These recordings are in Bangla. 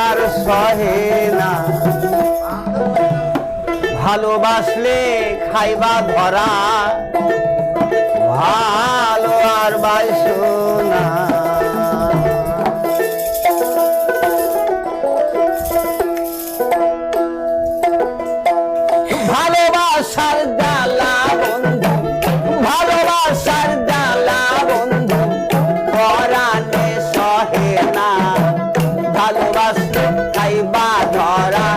আর সহে না ভালোবাসলে খাইবা ধরা ভালো আর বাইশ ไทยบ้าทอระ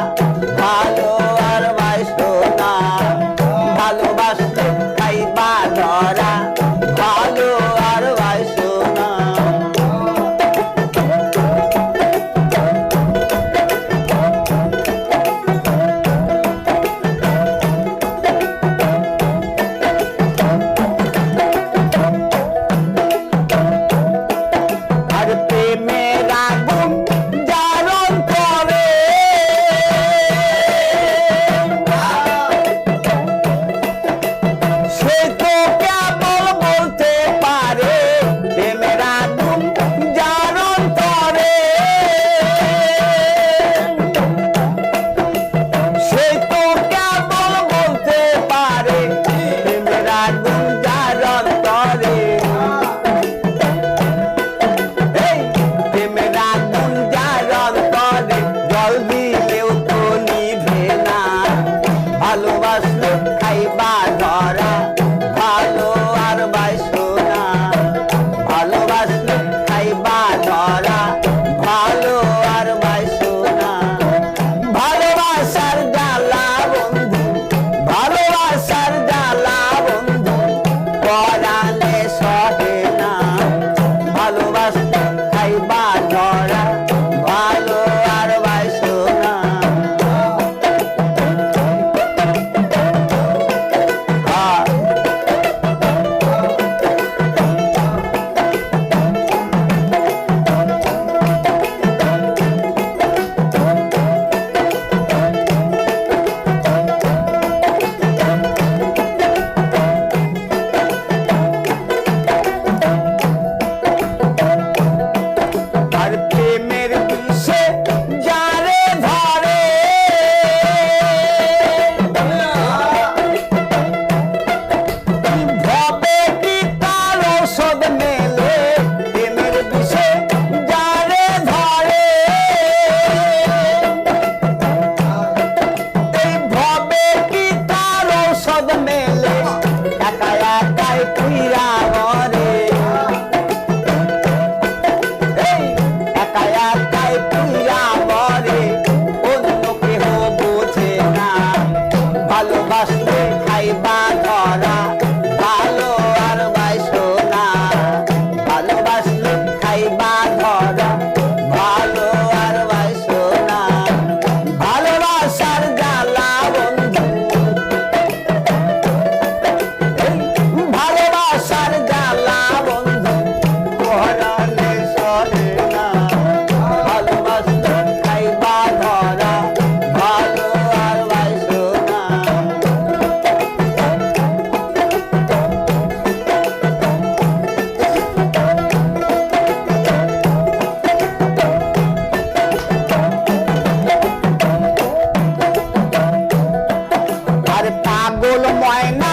bolo moina